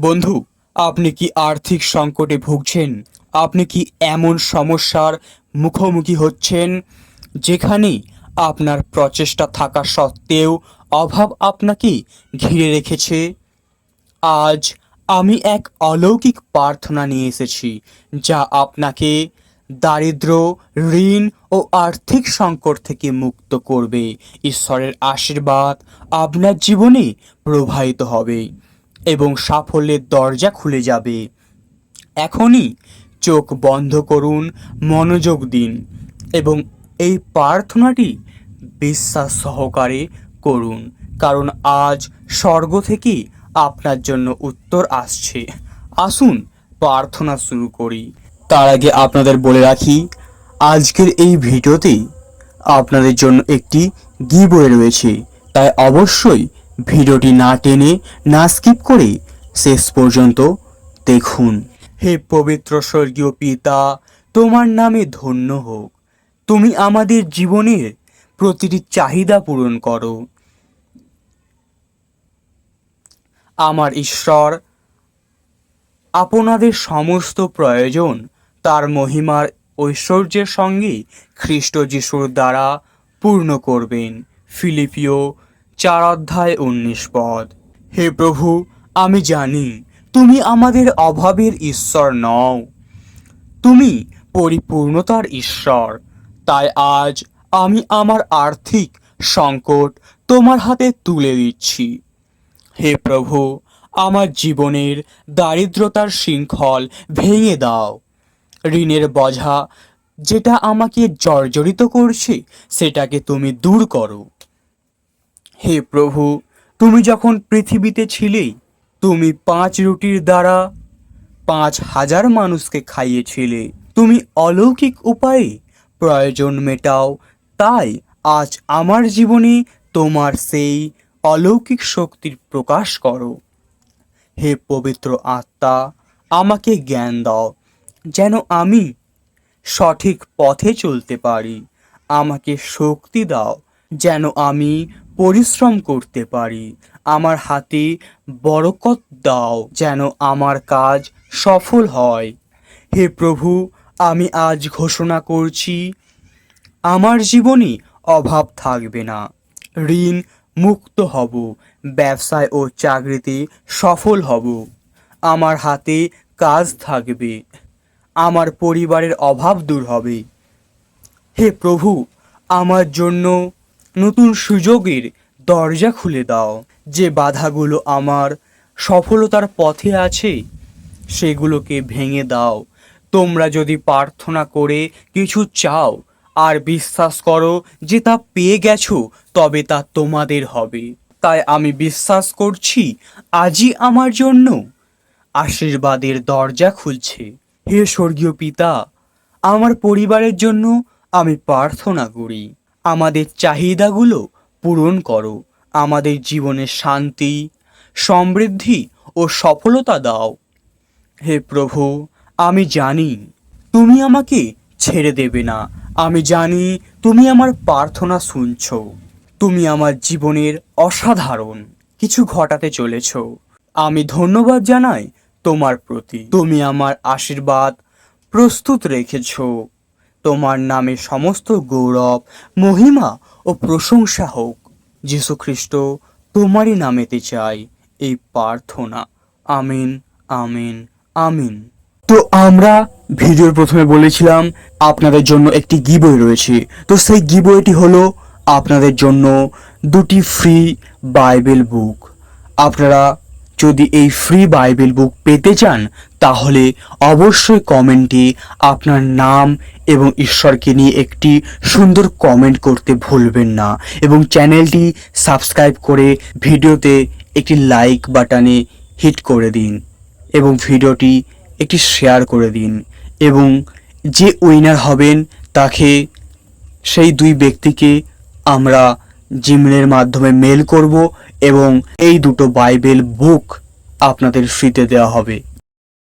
বন্ধু, আপনি কি আর্থিক সংকটে ভুগছেন? আপনি কি এমন সমস্যার মুখোমুখি হচ্ছেন যেখানে আপনার প্রচেষ্টা থাকা সত্ত্বেও অভাব আপনাকে ঘিরে রেখেছে? আজ আমি এক অলৌকিক প্রার্থনা নিয়ে এসেছি, যা আপনাকে দারিদ্র ঋণ ও আর্থিক সংকট থেকে মুক্ত করবে। ঈশ্বরের আশীর্বাদ আপনার জীবনে প্রবাহিত হবে। এবং সাফল্যের দরজা খুলে যাবে। এখনই চোখ বন্ধ করুন, মনোযোগ দিন এবং এই প্রার্থনাটি বিশ্বাস সহকারে করুন, কারণ আজ স্বর্গ থেকে আপনার জন্য উত্তর আসছে। আসুন প্রার্থনা শুরু করি। তার আগে আপনাদের বলে রাখি, আজকের এই ভিডিওতে আপনাদের জন্য একটি গিবয়ে রয়েছে, তাই অবশ্যই ভিডিওটি না টেনে, না স্কিপ করে শেষ পর্যন্ত দেখুন। হে পবিত্র স্বর্গীয় পিতা, তোমার নামে ধন্য হোক। তুমি আমাদের জীবনের প্রতিটি চাহিদা পূরণ করো। আমার ঈশ্বর, আপনাদের সমস্ত প্রয়োজন তার মহিমার ঐশ্বর্যের সঙ্গে খ্রিস্ট যিশুর দ্বারা পূর্ণ করবেন। ফিলিপিও চার অধ্যায় উনিশ পদ। হে প্রভু, আমি জানি, তুমি আমাদের অভাবের ঈশ্বর নও। তুমি পরিপূর্ণতার ঈশ্বর। তাই আজ আমি আমার আর্থিক সংকট তোমার হাতে তুলে দিচ্ছি। হে প্রভু, আমার জীবনের দারিদ্রতার শৃঙ্খল ভেঙে দাও। ঋণের বোঝা যেটা আমাকে জর্জরিত করছে, সেটাকে তুমি দূর করো। হে প্রভু, তুমি যখন পৃথিবীতে ছিলে, তুমি পাঁচ রুটির দ্বারা পাঁচ হাজার মানুষকে খাইয়েছিলে। তুমি অলৌকিক উপায়ে প্রয়োজন মেটাও। তাই আজ আমার জীবনে তোমার সেই অলৌকিক শক্তির প্রকাশ করো। হে পবিত্র আত্মা, আমাকে জ্ঞান দাও, যেন আমি সঠিক পথে চলতে পারি। আমাকে শক্তি দাও, যেন আমি পরিশ্রম করতে পারি। আমার হাতে বরকত দাও যেন আমার কাজ সফল হয়। হে প্রভু, আমি আজ ঘোষণা করছি, আমার জীবনে অভাব থাকবে না। ঋণ মুক্ত হব, ব্যবসায় ও চাকরিতে সফল হব। আমার হাতে কাজ থাকবে, আমার পরিবারের অভাব দূর হবে। হে প্রভু, আমার জন্য নতুন সুযোগের দরজা খুলে দাও। যে বাধাগুলো আমার সফলতার পথে আছে, সেগুলোকে ভেঙে দাও। তোমরা যদি প্রার্থনা করে কিছু চাও আর বিশ্বাস করো যে তা পেয়ে গেছো, তবে তা তোমাদের হবে। তাই আমি বিশ্বাস করছি, আজই আমার জন্য আশীর্বাদের দরজা খুলছে। হে স্বর্গীয় পিতা, আমার পরিবারের জন্য আমি প্রার্থনা করি। আমাদের চাহিদাগুলো পূরণ করো, আমাদের জীবনে শান্তি, সমৃদ্ধি ও সফলতা দাও। হে প্রভু, আমি জানি তুমি আমাকে ছেড়ে দেবে না। আমি জানি তুমি আমার প্রার্থনা শুনছ। তুমি আমার জীবনের অসাধারণ কিছু ঘটাতে চলেছ। আমি ধন্যবাদ জানাই তোমার প্রতি। তুমি আমার আশীর্বাদ প্রস্তুত রেখেছ। তোমার নামে সমস্ত গৌরব, মহিমা ও প্রশংসা হোক। যীশু খ্রিস্ট, তোমারই নামেতে চাই এই প্রার্থনা। আমিন আমিন আমিন। তো আমরা ভিডিওর প্রথমে বলেছিলাম, আপনাদের জন্য একটি গিবই রয়েছে। তো সেই গিবইটি হলো আপনাদের জন্য দুটি ফ্রি বাইবেল বুক। আপনারা যদি এই ফ্রি বাইবেল বুক পেতে চান, তাহলে অবশ্যই কমেন্টে আপনার নাম এবং ঈশ্বরকে নিয়ে একটি সুন্দর কমেন্ট করতে ভুলবেন না এবং চ্যানেলটি সাবস্ক্রাইব করে ভিডিওতে একটি লাইক বাটনে হিট করে দিন এবং ভিডিওটি একটি শেয়ার করে দিন এবং যে উইনার হবেন, তাকে সেই দুই ব্যক্তিকে আমরা জিমেলের মাধ্যমে মেল করব এবং এই দুটো বাইবেল বুক আপনাদের ফ্রিতে দেওয়া হবে।